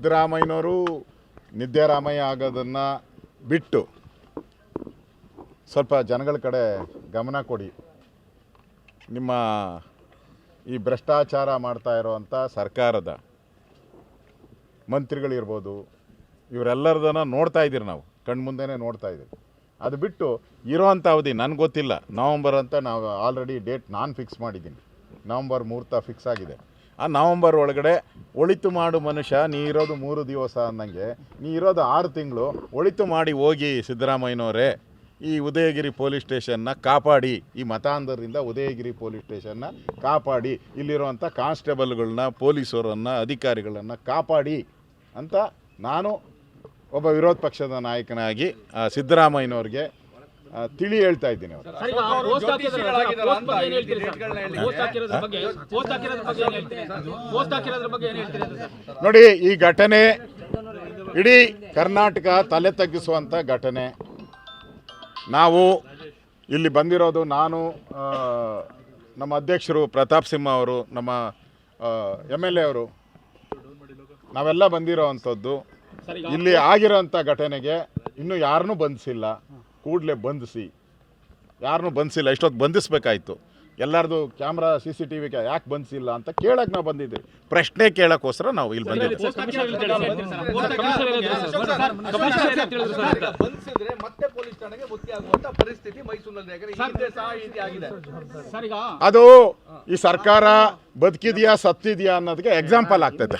ಸಿದ್ದರಾಮಯ್ಯನವರು ನಿದ್ದೆರಾಮಯ್ಯ ಆಗೋದನ್ನು ಬಿಟ್ಟು ಸ್ವಲ್ಪ ಜನಗಳ ಕಡೆ ಗಮನ ಕೊಡಿ. ನಿಮ್ಮ ಈ ಭ್ರಷ್ಟಾಚಾರ ಮಾಡ್ತಾ ಇರುವಂಥ ಸರ್ಕಾರದ ಮಂತ್ರಿಗಳಿರ್ಬೋದು, ಇವರೆಲ್ಲರದನ್ನ ನೋಡ್ತಾ ಇದ್ದೀರಿ ನಾವು, ಕಣ್ಮುಂದೆನೇ ನೋಡ್ತಾ ಇದ್ದೀವಿ ಅದು ಬಿಟ್ಟು ಇರೋವಂಥ ಅವಧಿ ನನಗೆ ಗೊತ್ತಿಲ್ಲ. ನವಂಬರ್ ಅಂತ ನಾವು ಆಲ್ರೆಡಿ ಡೇಟ್ ನಾನು ಫಿಕ್ಸ್ ಮಾಡಿದ್ದೀನಿ. ನವಂಬರ್ ಮುಹೂರ್ತ ಫಿಕ್ಸ್ ಆಗಿದೆ. ಆ ನವಂಬರ್ ಒಳಗಡೆ ಒಳಿತು ಮಾಡು ಮನುಷ್ಯ, ನೀ ಇರೋದು ಮೂರು ದಿವಸ ಅನ್ನಂಗೆ ನೀ ಇರೋದು ಆರು ತಿಂಗಳು, ಒಳಿತು ಮಾಡಿ ಹೋಗಿ ಸಿದ್ದರಾಮಯ್ಯನವರೇ, ಈ ಉದಯಗಿರಿ ಪೊಲೀಸ್ ಸ್ಟೇಷನ್ನ ಕಾಪಾಡಿ, ಈ ಮತಾಂಧರಿಂದ ಉದಯಗಿರಿ ಪೊಲೀಸ್ ಸ್ಟೇಷನ್ನ ಕಾಪಾಡಿ, ಇಲ್ಲಿರುವಂಥ ಕಾನ್ಸ್ಟೇಬಲ್ಗಳನ್ನ, ಪೊಲೀಸರನ್ನು, ಅಧಿಕಾರಿಗಳನ್ನು ಕಾಪಾಡಿ ಅಂತ ನಾನು ಒಬ್ಬ ವಿರೋಧ ಪಕ್ಷದ ನಾಯಕನಾಗಿ ಸಿದ್ದರಾಮಯ್ಯನವ್ರಿಗೆ ತಿಳಿ ಹೇಳ್ತಾ ಇದ್ದೀನಿ? ನೋಡಿ ಈ ಘಟನೆ ಇಡೀ ಕರ್ನಾಟಕ ತಲೆ ತಗ್ಗಿಸುವಂಥ ಘಟನೆ. ನಾವು ಇಲ್ಲಿ ಬಂದಿರೋದು ನಾನು ನಮ್ಮ ಅಧ್ಯಕ್ಷರು ಪ್ರತಾಪ್ ಸಿಂಹ ಅವರು ನಮ್ಮ ಎಂ ಎಲ್ ಎ ಅವರು. ನಾವೆಲ್ಲ ಬಂದಿರೋ ಅಂಥದ್ದು. ಇಲ್ಲಿ ಆಗಿರೋಂಥ ಘಟನೆಗೆ ಇನ್ನೂ ಯಾರನ್ನೂ ಬಂಧಿಸಿಲ್ಲ. ಕೂಡಲೇ ಬಂಧಿಸಿ ಯಾರನ್ನೂ ಬಂಧಿಸಿಲ್ಲ ಇಷ್ಟೊತ್ತು ಬಂಧಿಸ್ಬೇಕಾಯ್ತು ಎಲ್ಲರದು camera C C T V ಯಾಕೆ ಬಂಧಿಸಿಲ್ಲ ಅಂತ ಕೇಳಕ್ಕೆ ನಾವು ಬಂದಿದ್ದೀವಿ ಪ್ರಶ್ನೆ ಕೇಳೋಕ್ಕೋಸ್ಕರ ನಾವು ಇಲ್ಲಿ ಬಂದಿದ್ದೀವಿ ಅದು ಈ ಸರ್ಕಾರ ಬದುಕಿದೆಯಾ ಸತ್ತಿದೆಯಾ ಅನ್ನೋದಕ್ಕೆ ಎಕ್ಸಾಂಪಲ್ ಆಗ್ತೈತೆ